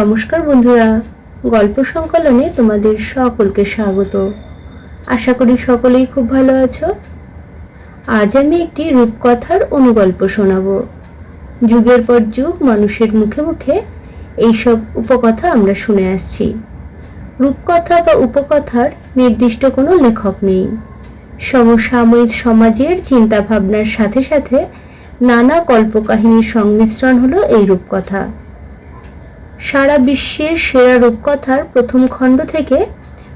নমস্কার বন্ধুরা, গল্প সংকলনে তোমাদের সকলকে স্বাগত। আশা করি সকলেই খুব ভালো আছো। আজ আমি একটি রূপকথার অনুগল্প শোনাব। যুগের পর যুগ, মানুষের মুখে মুখে এইসব উপকথা আমরা শুনে আসছি। রূপকথা বা উপকথার নির্দিষ্ট কোনো লেখক নেই। সমসাময়িক সমাজের চিন্তাভাবনার সাথে সাথে নানা কল্পকাহিনীর সংমিশ্রণ হলো এই রূপকথা। সারা বিশ্বের সেরা রূপকথার প্রথম খণ্ড থেকে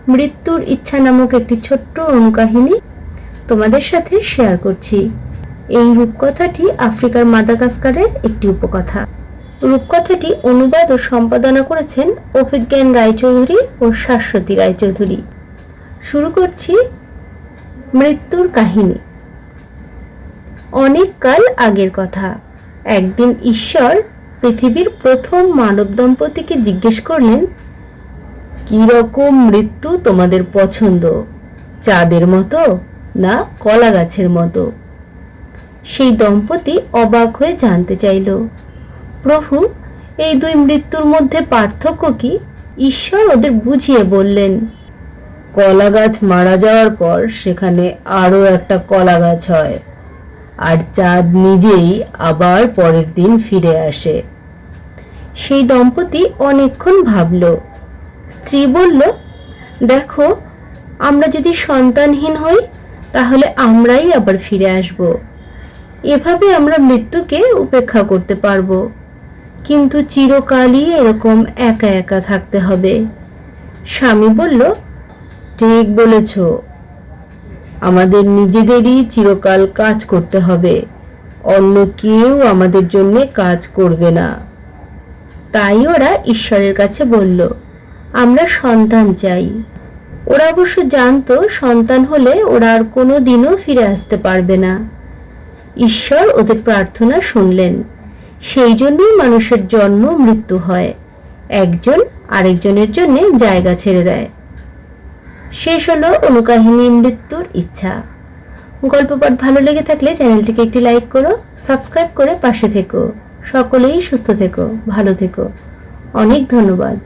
মৃত্যুর ইচ্ছা নামক একটি ছোট্ট অনুকাহিনী তোমাদের সাথে শেয়ার করছি। এই রূপকথাটি আফ্রিকার মাদাগাস্কারের একটি উপকথা। রূপকথাটি অনুবাদ ও সম্পাদনা করেছেন অভিজ্ঞান রায়চৌধুরী ও শাশ্বতী রায়চৌধুরী। শুরু করছি মৃত্যুর কাহিনী। অনেক কাল আগের কথা। একদিন ঈশ্বর পৃথিবীর প্রথম মানব দম্পতিকে জিজ্ঞেস করলেন কি রকম মৃত্যু তোমাদের পছন্দ? চাঁদের মতো না কলা গাছের মতো? সেই দম্পতি অবাক হয়ে জানতে চাইল, প্রভু, এই দুই মৃত্যুর মধ্যে পার্থক্য কি? ঈশ্বর ওদের বুঝিয়ে বললেন কলা গাছ মারা যাওয়ার পর সেখানে আরও একটা কলা গাছ হয়। আর চাঁদ নিজেই আবার পরের দিন ফিরে আসে। সেই দম্পতি অনেকক্ষণ ভাবল, স্ত্রী বলল, দেখো, আমরা যদি সন্তানহীন হই, তাহলে আমরাই আবার ফিরে আসব। এভাবে আমরা মৃত্যুকে উপেক্ষা করতে পারব। কিন্তু চিরকালই এরকম একা একা থাকতে হবে। স্বামী বলল, ঠিক বলেছ। আমাদের নিজেদেরই চিরকাল কাজ করতে হবে। অন্য কেউ আমাদের জন্য কাজ করবে না। তাই ওরা ঈশ্বরের কাছে বলল, আমরা সন্তান চাই। ওরা অবশ্য জানতো সন্তান হলে ওরা আর কোনো দিনও ফিরে আসতে পারবে না। ঈশ্বর ওদের প্রার্থনা শুনলেন। সেই জন্যই মানুষের জন্ম মৃত্যু হয়। একজন আরেকজনের জন্য জায়গা ছেড়ে দেয়। শেষ হলো অনুকাহিনী মৃত্যুর ইচ্ছা। গল্প পাঠ ভালো লেগে থাকলে চ্যানেলটিকে একটি লাইক করো, সাবস্ক্রাইব করে পাশে থেকো। সকলেই সুস্থ থেকো, ভালো থেকো। অনেক ধন্যবাদ।